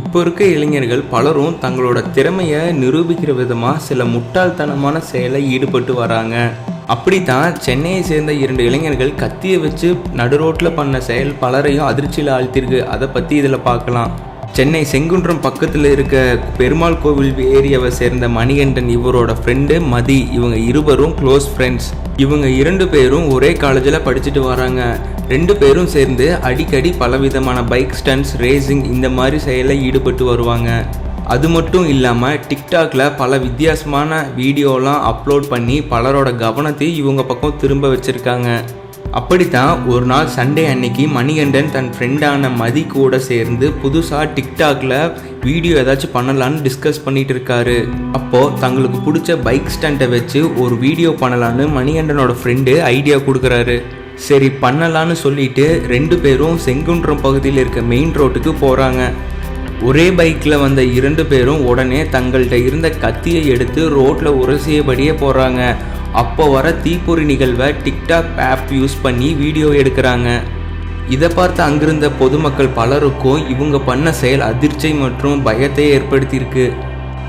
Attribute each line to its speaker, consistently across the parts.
Speaker 1: இப்போ இருக்க இளைஞர்கள் பலரும் தங்களோட திறமையை நிரூபிக்கிற விதமாக சில முட்டாள்தனமான செயலை ஈடுபட்டு வராங்க. அப்படித்தான் சென்னையை சேர்ந்த இரண்டு இளைஞர்கள் கத்தியை வச்சு நடுரோட்டில் பண்ண செயல் பலரையும் அதிர்ச்சியில் ஆழ்த்திருக்கு அதை பற்றி இதில் பார்க்கலாம். சென்னை செங்குன்றம் பக்கத்தில் இருக்க பெருமாள் கோவில் ஏரியாவை சேர்ந்த மணிகண்டன் இவரோட ஃப்ரெண்டு மதி. இவங்க இருவரும் க்ளோஸ் ஃப்ரெண்ட்ஸ் இவங்க இரண்டு பேரும் ஒரே காலேஜில் படிச்சுட்டு வராங்க. ரெண்டு பேரும் சேர்ந்து அடிக்கடி பலவிதமான பைக் ஸ்டன்ஸ் ரேசிங் இந்த மாதிரி செயலில் ஈடுபட்டு வருவாங்க. அது மட்டும் இல்லாமல் டிக்டாக்ல பல வித்தியாசமான வீடியோலாம் அப்லோட் பண்ணி பலரோட கவனத்தை இவங்க பக்கம் திரும்ப வச்சுருக்காங்க. அப்படித்தான் ஒரு நாள் சண்டே அன்னைக்கு மணிகண்டன் தன் ஃப்ரெண்டான மதி கூட சேர்ந்து புதுசாக டிக்டாக்ல வீடியோ ஏதாச்சும் பண்ணலான்னு டிஸ்கஸ் பண்ணிட்டு இருக்காரு. அப்போ தங்களுக்கு பிடிச்ச பைக் ஸ்டண்ட்டை வச்சு ஒரு வீடியோ பண்ணலான்னு மணிகண்டனோட ஃப்ரெண்டு ஐடியா கொடுக்குறாரு. சரி பண்ணலான்னு சொல்லிட்டு ரெண்டு பேரும் செங்குன்றம் பகுதியில் இருக்க மெயின் ரோட்டுக்கு போகிறாங்க ஒரே பைக்கில் வந்த இரண்டு பேரும் உடனே தங்கள்கிட்ட இருந்த கத்தியை எடுத்து ரோட்டில் உரசியபடியே போகிறாங்க அப்போ வர தீப்பொறி நிகழ்வை டிக்டாக் ஆப் யூஸ் பண்ணி வீடியோ எடுக்கிறாங்க. இதை பார்த்து அங்கிருந்த பொதுமக்கள் பலருக்கும் இவங்க பண்ண செயல் அதிர்ச்சி மற்றும் பயத்தை ஏற்படுத்தியிருக்கு.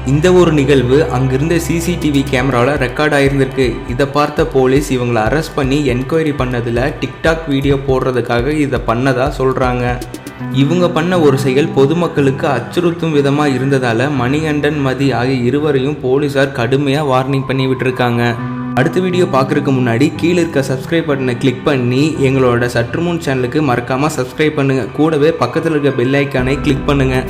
Speaker 1: இந்த ஒரு நிகழ்வு அங்கிருந்த சிசிடிவி கேமராவில் ரெக்கார்ட் ஆயிருந்திருக்கு. இதை பார்த்த போலீஸ் இவங்களை அரெஸ்ட் பண்ணி என்கொயரி பண்ணதில் டிக்டாக் வீடியோ போடுறதுக்காக இதை பண்ணதா சொல்கிறாங்க இவங்க பண்ண ஒரு செயல் பொதுமக்களுக்கு அச்சுறுத்தும் விதமாக இருந்ததால் மணிகண்டன் மதி ஆகிய இருவரையும் போலீஸார் கடுமையாக வார்னிங் பண்ணி விட்டுருக்காங்க. அடுத்த வீடியோ பார்க்குறதுக்கு முன்னாடி கீழே இருக்க சப்ஸ்கிரைப் பட்டனை கிளிக் பண்ணி எங்களோட சற்றுமுன் சேனலுக்கு மறக்காமல் சப்ஸ்கிரைப் பண்ணுங்கள் கூடவே பக்கத்தில் இருக்க பெல் ஐக்கானை கிளிக் பண்ணுங்கள்